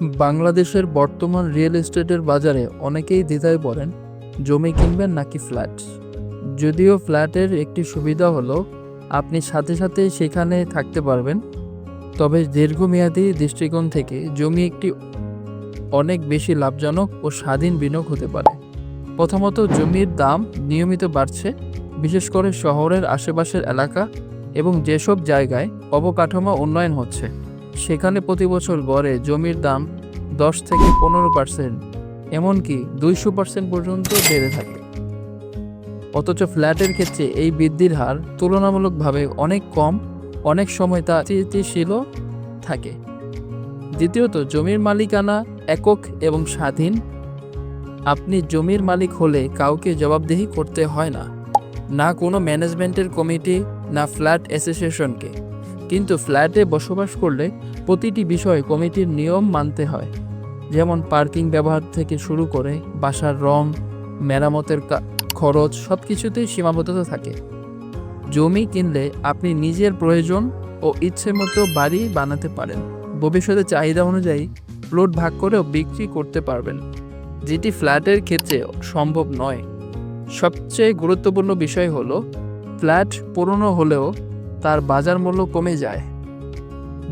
বাংলাদেশের বর্তমান রিয়েল এস্টেটের বাজারে অনেকেই দ্বিধায় পড়েন, জমি কিনবেন নাকি ফ্ল্যাট। যদিও ফ্ল্যাটের একটি সুবিধা হলো, আপনি সাথে সাথে সেখানে থাকতে পারবেন। তবে দীর্ঘমেয়াদী দৃষ্টিকোণ থেকে জমি একটি অনেক বেশি লাভজনক ও স্বাধীন বিনিয়োগ হতে পারে। প্রথমত, জমির দাম নিয়মিত বাড়ছে, বিশেষ করে শহরের আশেপাশের এলাকা এবং যেসব জায়গায় অবকাঠামো উন্নয়ন হচ্ছে। সেখানে প্রতি বছর গড়ে জমির দাম দশ থেকে পনেরো পার্সেন্ট, এমনকি দুইশো পার্সেন্ট পর্যন্ত বেড়ে থাকে। অথচ ফ্ল্যাটের ক্ষেত্রে এই বৃদ্ধির হার তুলনামূলকভাবে অনেক কম, অনেক সময় তা স্থিতিশীলও থাকে। দ্বিতীয়ত, জমির মালিকানা একক এবং স্বাধীন। আপনি জমির মালিক হলে কাউকে জবাবদিহি করতে হয় না না কোনো ম্যানেজমেন্টের কমিটি, না ফ্ল্যাট অ্যাসোসিয়েশনকে। কিন্তু ফ্ল্যাটে বসবাস করলে প্রতিটি বিষয় কমিটির নিয়ম মানতে হয়। যেমন পার্কিং ব্যবহার থেকে শুরু করে বাসার রং, মেরামতের খরচ সব কিছুতেই সীমাবদ্ধতা থাকে। জমি কিনলে আপনি নিজের প্রয়োজন ও ইচ্ছে মতো বাড়ি বানাতে পারেন। ভবিষ্যতে চাহিদা অনুযায়ী প্লট ভাগ করেও বিক্রি করতে পারবেন, যেটি ফ্ল্যাটের ক্ষেত্রে সম্ভব নয়। সবচেয়ে গুরুত্বপূর্ণ বিষয় হলো, ফ্ল্যাট পুরনো হলেও তার বাজার মূল্য কমে যায়।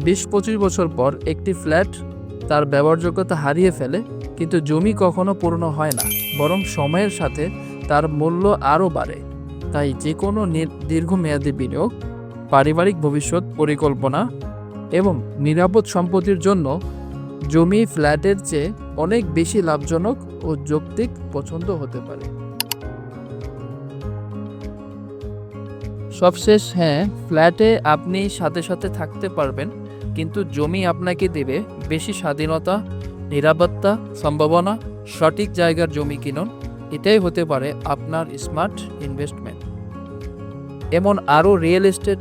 বিশ পঁচিশ বছর পর একটি ফ্ল্যাট তার ব্যবহারযোগ্যতা হারিয়ে ফেলে, কিন্তু জমি কখনো পূর্ণ হয় না, বরং সময়ের সাথে তার মূল্য আরও বাড়ে। তাই যে কোনো দীর্ঘমেয়াদী বিনিয়োগ, পারিবারিক ভবিষ্যৎ পরিকল্পনা এবং নিরাপদ সম্পত্তির জন্য জমি ফ্ল্যাটের চেয়ে অনেক বেশি লাভজনক ও যৌক্তিক পছন্দ হতে পারে। সবশেষ হ্যাঁ ফ্ল্যাটে আপনি সাথে সাথে থাকতে পারবেন, কিন্তু জমি আপনাকে দেবে বেশি স্বাধীনতা, নিরাপত্তা, সম্ভাবনা, সঠিক জায়গার জমি কিনুন, এটাই হতে পারে আপনার স্মার্ট ইনভেস্টমেন্ট। এমন আরও রিয়েল এস্টেট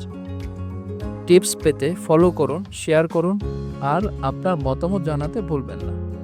টিপস পেতে ফলো করুন, শেয়ার করুন, আর আপনার মতামত জানাতে ভুলবেন না।